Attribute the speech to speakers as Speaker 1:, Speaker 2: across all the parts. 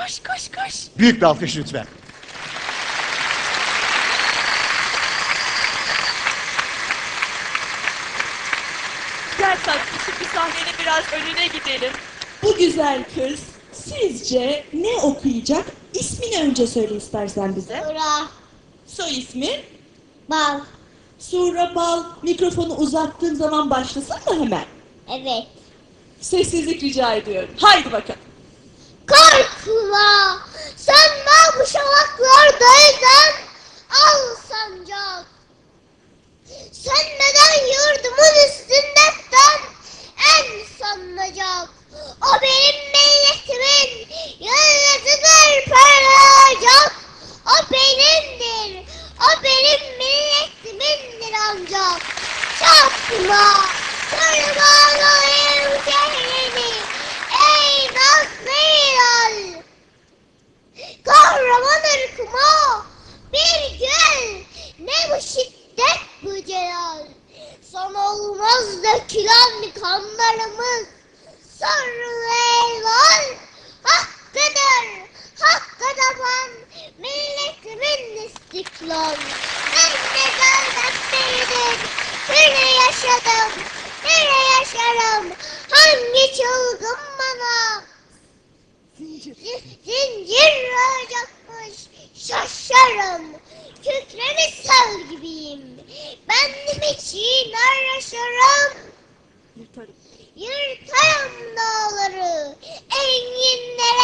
Speaker 1: Koş koş koş.
Speaker 2: Büyük bir alkış lütfen.
Speaker 1: Gel tatlışım bir sahnenin biraz önüne gidelim.
Speaker 3: Bu güzel kız sizce ne okuyacak? İsmini önce söyle istersen bize.
Speaker 4: Sura.
Speaker 3: Soy ismi?
Speaker 4: Bal.
Speaker 3: Sura Bal mikrofonu uzattığın zaman başlasın mı hemen?
Speaker 4: Evet.
Speaker 3: Sessizlik rica ediyorum. Haydi bakalım.
Speaker 4: Korkma. Sen mal bu şavaklardaydın. Al sancak. Sen neden yurdumun üstündesin? En sanacak. O benim milletimin yıldızıdır parlayacak. O benimdir. O benim milletimindir ancak. Çarpma. Tırmanayım şehrini. Ey yaşadım? Nereye yaşarım? Hangi çılgın bana? Zincir olacakmış şaşarım Kükremiş sel gibiyim Bendim için yaşarım Yırtarım dağları Enginlere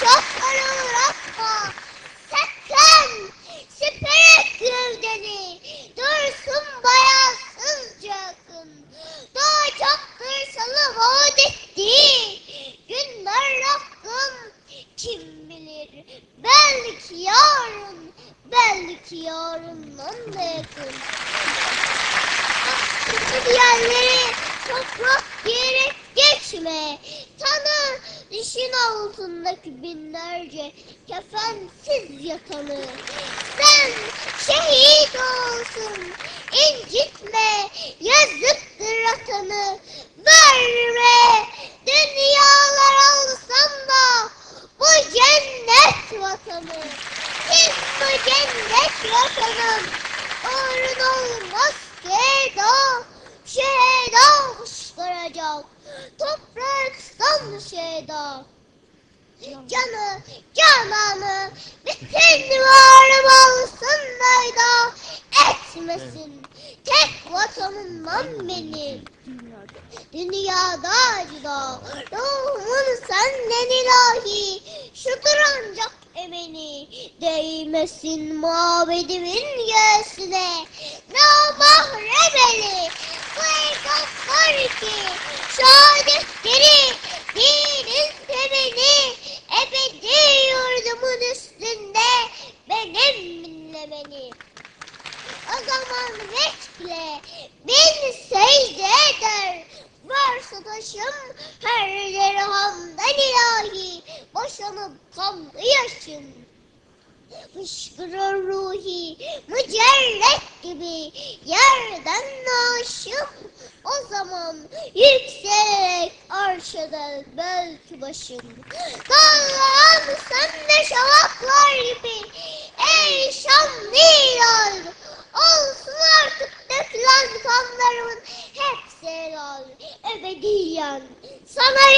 Speaker 4: çok uğraşma Sakın Süperek gövdeni Dursun bayasızca akın Daha çoktur sana vaat etti. Günler akın Kim bilir. Belki yarın Belki yarından da yakın. Aklını diğerleri toprak diyerek geçme. Tanı düşün altındaki binlerce kefensiz yatanı. Sen şehit olsun, incitme, yazıktır atanı. Verme, dünyalar alsam da bu cennet vatanı. Kim bu cennet vatanım? Uğrun olmaz Şehda, şehda fışkıracak. Topraktan şehda. Canı, cananı, bütün varım olsun da etmesin. Tek vatanımdan benim. Dünyada acıda, ruhumun senden ilahi. Şudur ancak emeni, değmesin mabedimin göğsüne. Ne mahremeli, bu evlatlar ki, şehadetleri, dinin temeli, ebedi yurdumun üstünde benim dinlemeni. O zaman bekle, beni secde eder. Varsa taşım her yere hamden ilahi, boşanıp kanlı yaşım. Fışkırır ruhi, mücerret gibi yerden naşım. O zaman yükselerek arşada belki başım. Dallan sen de şavaklar gibi, ey şanlı hilal. Olsun artık dökülen kanlarımın hepsi helal. Ebediyen sana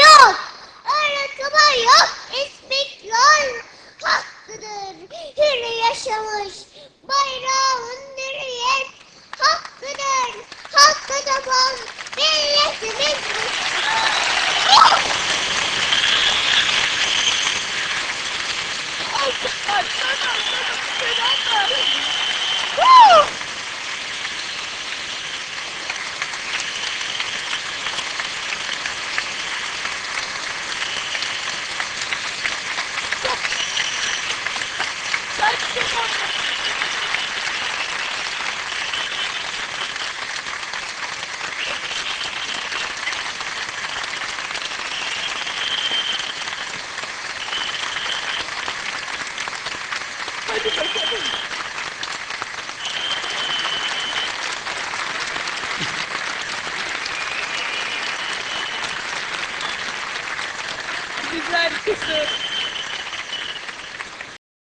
Speaker 3: Güzel kızım.